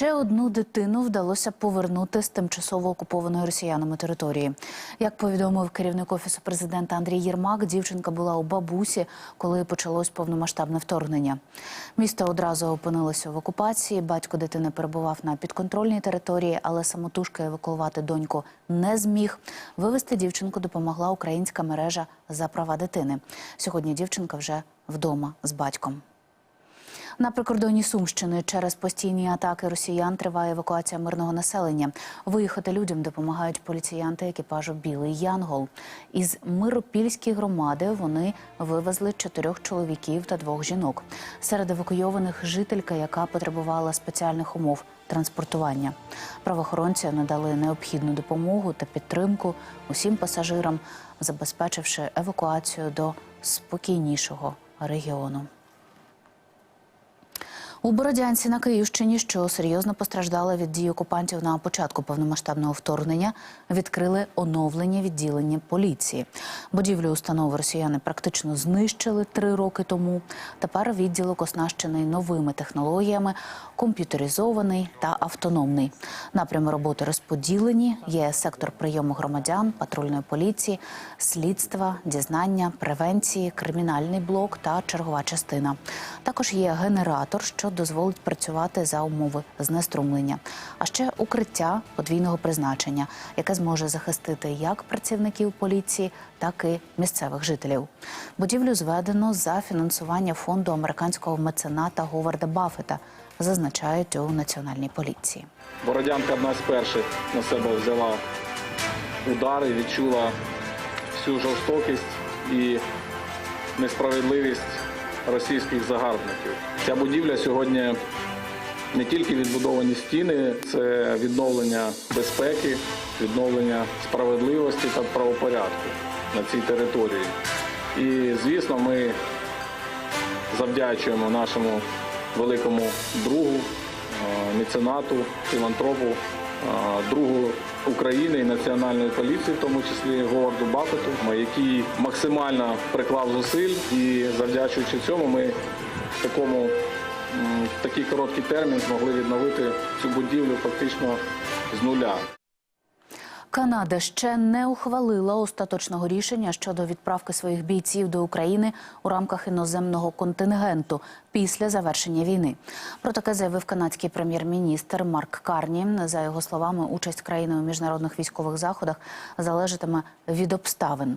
Ще одну дитину вдалося повернути з тимчасово окупованої росіянами території. Як повідомив керівник офісу президента Андрій Єрмак, дівчинка була у бабусі, коли почалось повномасштабне вторгнення. Місто одразу опинилося в окупації. Батько дитини перебував на підконтрольній території, але самотужки евакуювати доньку не зміг. Вивезти дівчинку допомогла українська мережа за права дитини. Сьогодні дівчинка вже вдома з батьком. На прикордонні Сумщини через постійні атаки росіян триває евакуація мирного населення. Виїхати людям допомагають поліціянти екіпажу Білий Янгол. Із Миропільської громади вони вивезли чотирьох чоловіків та двох жінок. Серед евакуйованих жителька, яка потребувала спеціальних умов транспортування. Правоохоронці надали необхідну допомогу та підтримку усім пасажирам, забезпечивши евакуацію до спокійнішого регіону. У Бородянці на Київщині, що серйозно постраждала від дій окупантів на початку повномасштабного вторгнення, відкрили оновлення відділення поліції. Будівлю установи росіяни практично знищили три роки тому. Тепер відділок оснащений новими технологіями, комп'ютеризований та автономний. Напрями роботи розподілені. Є сектор прийому громадян, патрульної поліції, слідства, дізнання, превенції, кримінальний блок та чергова частина. Також є генератор, що дозволить працювати за умови знеструмлення, а ще укриття подвійного призначення, яке зможе захистити як працівників поліції, так і місцевих жителів. Будівлю зведено за фінансування фонду американського мецената Говарда Баффета, зазначають у національній поліції. Бородянка одна з перших на себе взяла удари, відчула всю жорстокість і несправедливість російських загарбників. Ця будівля сьогодні не тільки відбудовані стіни, це відновлення безпеки, відновлення справедливості та правопорядку на цій території. І, звісно, ми завдячуємо нашому великому другу, е, меценату, філантропу, е, другу України і національної поліції, в тому числі Говарду Баффету, який максимально приклав зусиль, і завдячуючи цьому, ми в такому в такий короткий термін змогли відновити цю будівлю фактично з нуля. Канада ще не ухвалила остаточного рішення щодо відправки своїх бійців до України у рамках іноземного контингенту після завершення війни. Про таке заявив канадський прем'єр-міністр Марк Карні. За його словами, участь країни у міжнародних військових заходах залежатиме від обставин.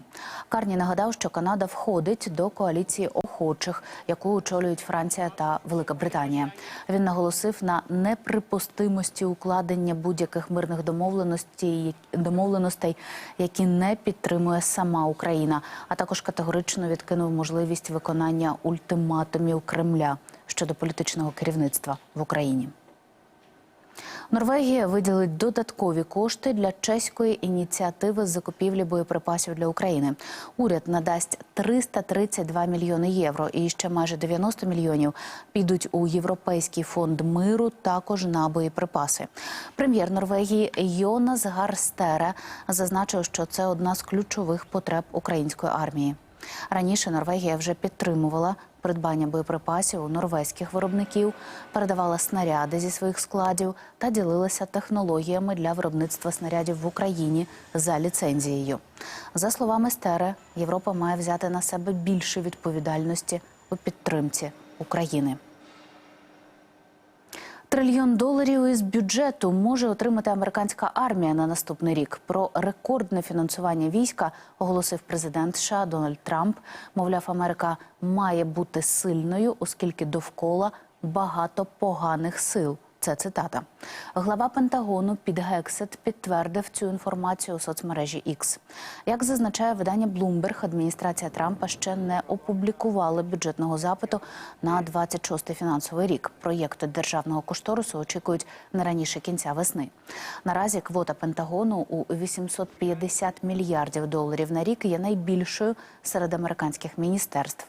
Карні нагадав, що Канада входить до коаліції охочих, яку очолюють Франція та Велика Британія. Він наголосив на неприпустимості укладення будь-яких мирних домовленостей, домовленостей, які не підтримує сама Україна, а також категорично відкинув можливість виконання ультиматумів Кремля щодо політичного керівництва в Україні. Норвегія виділить додаткові кошти для чеської ініціативи з закупівлі боєприпасів для України. Уряд надасть 332 мільйони євро, і ще майже 90 мільйонів підуть у Європейський фонд миру, також на боєприпаси. Прем'єр Норвегії Йонас Гарстере зазначив, що це одна з ключових потреб української армії. Раніше Норвегія вже підтримувала придбання боєприпасів у норвезьких виробників, передавала снаряди зі своїх складів та ділилася технологіями для виробництва снарядів в Україні за ліцензією. За словами Стере, Європа має взяти на себе більше відповідальності у підтримці України. Трильйон доларів із бюджету може отримати американська армія на наступний рік. Про рекордне фінансування війська оголосив президент США Дональд Трамп. Мовляв, Америка має бути сильною, оскільки довкола багато поганих сил. Це цитата. Глава Пентагону Під Гексет підтвердив цю інформацію у соцмережі X. Як зазначає видання Bloomberg, адміністрація Трампа ще не опублікувала бюджетного запиту на 26-й фінансовий рік. Проєкту державного кошторису очікують не раніше кінця весни. Наразі квота Пентагону у 850 мільярдів доларів на рік є найбільшою серед американських міністерств.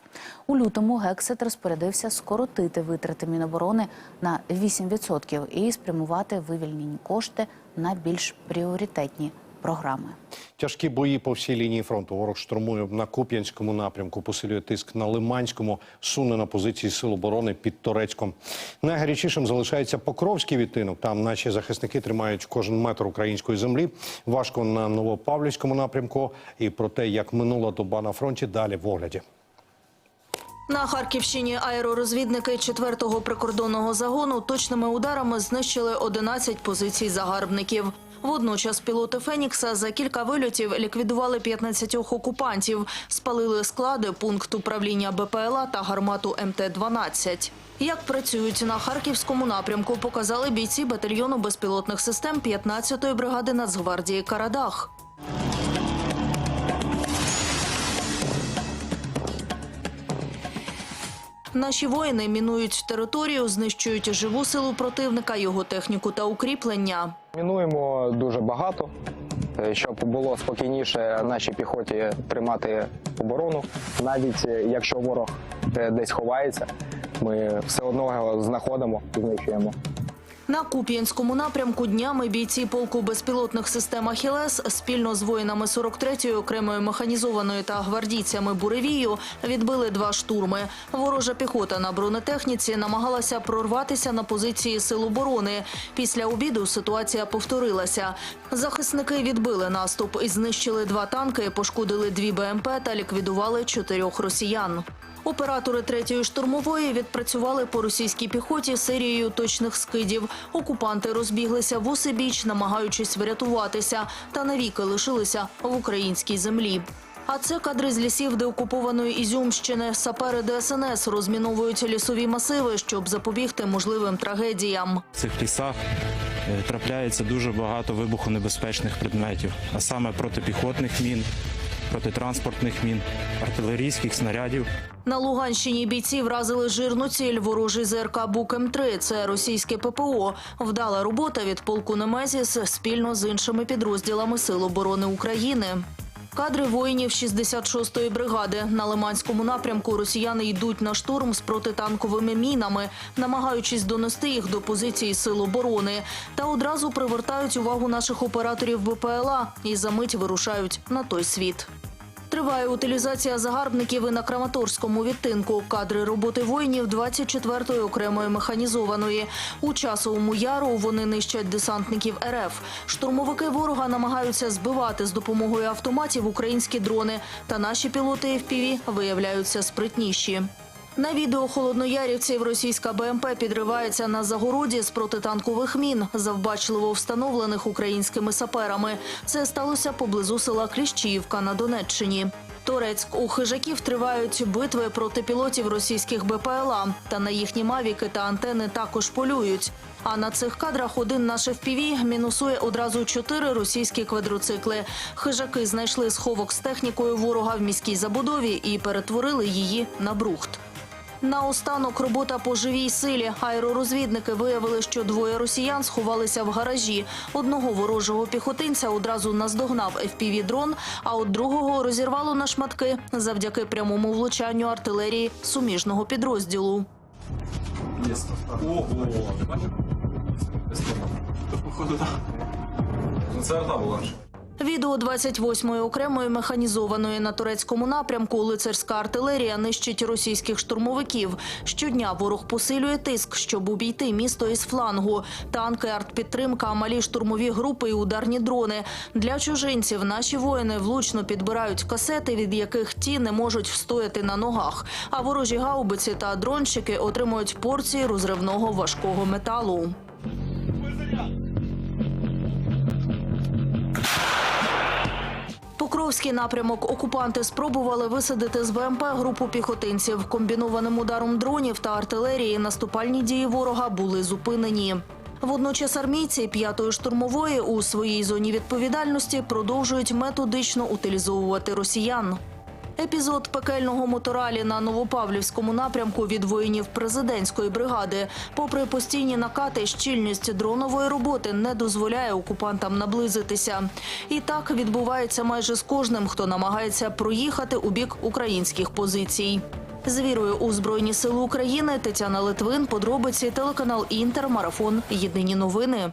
У лютому Гексет розпорядився скоротити витрати Міноборони на 8% і спрямувати вивільнені кошти на більш пріоритетні програми. Тяжкі бої по всій лінії фронту. Ворог штурмує на Куп'янському напрямку, посилює тиск на Лиманському, суне на позиції сил оборони під Торецьком. Найгарячішим залишається Покровський відтинок. Там наші захисники тримають кожен метр української землі. Важко на Новопавлівському напрямку. І про те, як минула доба на фронті, далі в огляді. На Харківщині аеророзвідники 4-го прикордонного загону точними ударами знищили 11 позицій загарбників. Водночас пілоти Фенікса за кілька вильотів ліквідували 15 окупантів, спалили склади, пункт управління БПЛА та гармату МТ-12. Як працюють на харківському напрямку, показали бійці батальйону безпілотних систем 15-ї бригади Нацгвардії Карадах. Наші воїни мінують територію, знищують живу силу противника, його техніку та укріплення. Мінуємо дуже багато, е, щоб було спокійніше нашій піхоті тримати оборону. Навіть е, якщо ворог е, десь ховається, ми все одно його знаходимо і знищуємо. На Куп'янському напрямку днями бійці полку безпілотних систем «Ахілес» спільно з воїнами 43-ї окремої механізованої та гвардійцями «Буревію» відбили два штурми. Ворожа піхота на бронетехніці намагалася прорватися на позиції сил оборони. Після обіду ситуація повторилася. Захисники відбили наступ і знищили два танки, пошкодили дві БМП та ліквідували чотирьох росіян. Оператори третьої штурмової відпрацювали по російській піхоті серією точних скидів. Окупанти розбіглися в усебіч, намагаючись врятуватися, та навіки лишилися в українській землі. А це кадри з лісів деокупованої Ізюмщини. Сапери ДСНС розміновують лісові масиви, щоб запобігти можливим трагедіям. В цих лісах е, трапляється дуже багато вибухонебезпечних предметів, а саме протипіхотних мін, протитранспортних мін, артилерійських снарядів. На Луганщині бійці вразили жирну ціль ворожий ЗРК Бук М3. Це російське ППО. Вдала робота від полку Немезіс спільно з іншими підрозділами Сил оборони України. Кадри воїнів 66-ї бригади на Лиманському напрямку росіяни йдуть на штурм з протитанковими мінами, намагаючись донести їх до позиції сил оборони, та одразу привертають увагу наших операторів БПЛА і за мить вирушають на той світ. Триває утилізація загарбників і на Краматорському відтинку. Кадри роботи воїнів 24-ї окремої механізованої. У часовому яру вони нищать десантників РФ. Штурмовики ворога намагаються збивати з допомогою автоматів українські дрони. Та наші пілоти FPV виявляються спритніші. На відео холодноярівців російська БМП підривається на загороді з протитанкових мін, завбачливо встановлених українськими саперами. Це сталося поблизу села Кліщіївка на Донеччині. Торецьк у хижаків тривають битви проти пілотів російських БПЛА. Та на їхні мавіки та антени також полюють. А на цих кадрах один наш FPV мінусує одразу чотири російські квадроцикли. Хижаки знайшли сховок з технікою ворога в міській забудові і перетворили її на брухт. Наостанок робота по живій силі. Аеророзвідники виявили, що двоє росіян сховалися в гаражі. Одного ворожого піхотинця одразу наздогнав FPV-дрон, а от другого розірвало на шматки завдяки прямому влучанню артилерії суміжного підрозділу. Відео 28-ї окремої механізованої на турецькому напрямку лицарська артилерія нищить російських штурмовиків. Щодня ворог посилює тиск, щоб обійти місто із флангу. Танки, артпідтримка, малі штурмові групи і ударні дрони. Для чужинців наші воїни влучно підбирають касети, від яких ті не можуть встояти на ногах. А ворожі гаубиці та дронщики отримують порції розривного важкого металу. Покровський напрямок окупанти спробували висадити з БМП групу піхотинців. Комбінованим ударом дронів та артилерії наступальні дії ворога були зупинені. Водночас армійці п'ятої штурмової у своїй зоні відповідальності продовжують методично утилізовувати росіян. Епізод пекельного моторалі на Новопавлівському напрямку від воїнів президентської бригади. Попри постійні накати, щільність дронової роботи не дозволяє окупантам наблизитися. І так відбувається майже з кожним, хто намагається проїхати у бік українських позицій. З вірою у Збройні Сили України Тетяна Литвин, подробиці телеканал Інтер, марафон Єдині новини.